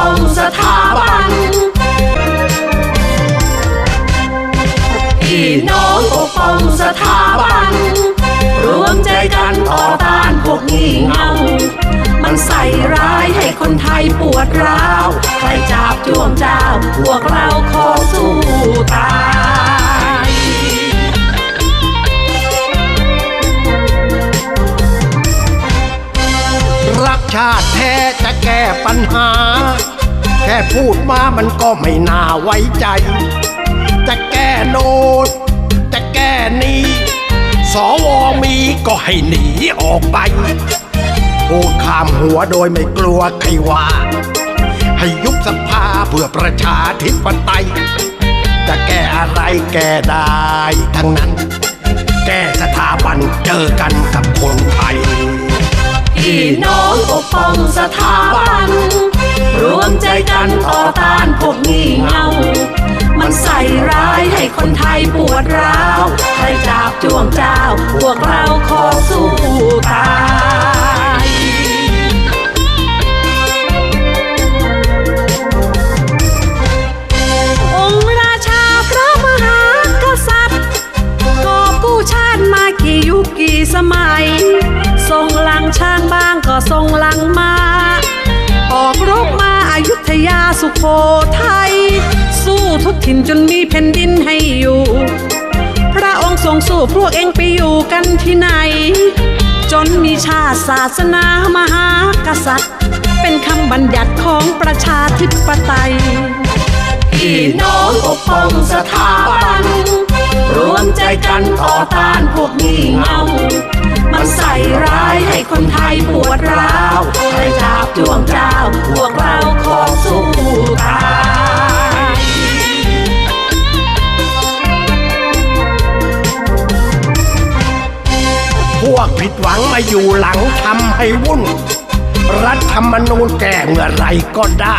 ของสถาบันพี่น้องปกป้องสถาบัน รวมใจกันต่อต้านพวกนี่เงา มันใส่ร้ายให้คนไทยปวดร้าว ใครจับจ้วงเจ้า พวกเราขอสู้ตายรักชาติแท้จะแก้ปัญหา แค่พูดมามันก็ไม่น่าไว้ใจ จะแก้โนดจะแก้นี้ สวมีก็ให้หนีออกไปพูดข้ามหัวโดยไม่กลัวใครว่า ให้ยุบสภาเพื่อประชาธิปไตย จะแก้อะไรแก้ได้ทั้งนั้น แก้สถาบันเจอกันกับคนไทย พี่น้องปกป้องสถาบัน รวมใจกันต่อต้านพวกงี่เงา มันใส่ร้ายให้คนไทยปวดร้าวใครจับจ้วงเจ้า พวกเราขอสู้ตายองค์ราชาพระมหากษัตริย์กอบกู้ชาติมากี่ยุคกี่สมัย ทรงหลังช้างบ้างก็ทรง สุโขทัยสู้ทุกถิ่นจนมีแผ่นดินให้อยู่ พระองค์ทรงสู้พวกเองไปอยู่กันที่ไหน จนมีชาติศาสนามหากษัตริย์ เป็นคำบัญญัติของประชาธิปไตยพี่น้องปกป้องสถาบันรวมใจกันต่อต้านพวกงี่เงา มันใส่ร้ายให้คนไทยปวดร้าวใครจับจวงเจ้าพวกเราขอ วกผิดหวังมาอยู่หลังทำให้วุ่น รัฐธรรมนูญแก้เมื่อไรก็ได้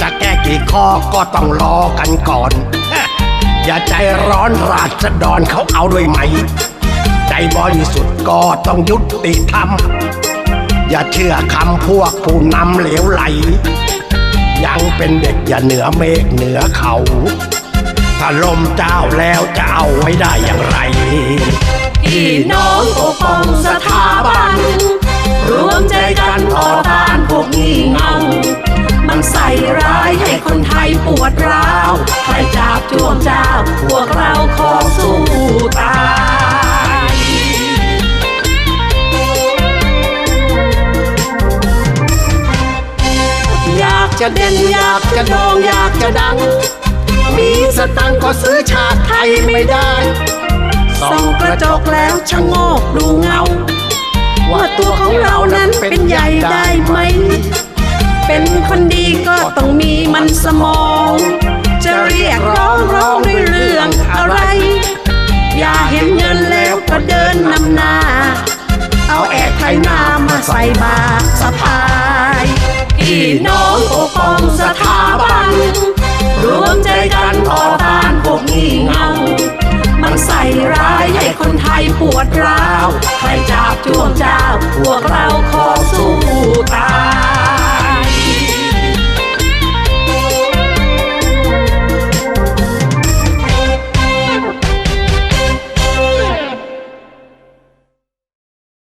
จะแก้กี่ข้อก็ต้องรอกันก่อน อย่าใจร้อนราษฎรเขาเอาด้วยไหม ใจบริสุทธิ์ก็ต้องยุติธรรม อย่าเชื่อคำพวกผู้นำเหลวไหล ยังเป็นเด็กอย่าเหนือเมฆเหนือเขาถ้าลมเจ้าแล้วจะเอาไว้ได้อย่างไร พี่น้องปกป้องสถาบัน รวมใจกันต่อต้านพวกงี่เง่ามันใส่ร้ายให้คนไทยปวดร้าวใครจับจ้วงเจ้า พวกเราขอสู้ตายอยากจะเด่นอยากจะโด่งอยากจะดัง มีสตังค์ก็ซื้อชาติไทยไม่ได้ ส่องกระจกแล้วชะโงกดูเงา ว่าตัวของเรานั้นเป็นใหญ่ได้ไหม เป็นคนดีก็ต้องมีมันสมอง จะเรียกร้องร้องด้วยเรื่องอะไร อย่าเห็นเงินแล้วก็เดินนำหน้า เอาแอกไทยนามาใส่บาสะพายพี่น้องปกป้องสถาบันรวมใจกันต่อต้านพวกงี่เงา มันใส่ร้ายให้คนไทยปวดร้าวใครจับจ้วงเจ้า พวกเราขอสู้ตา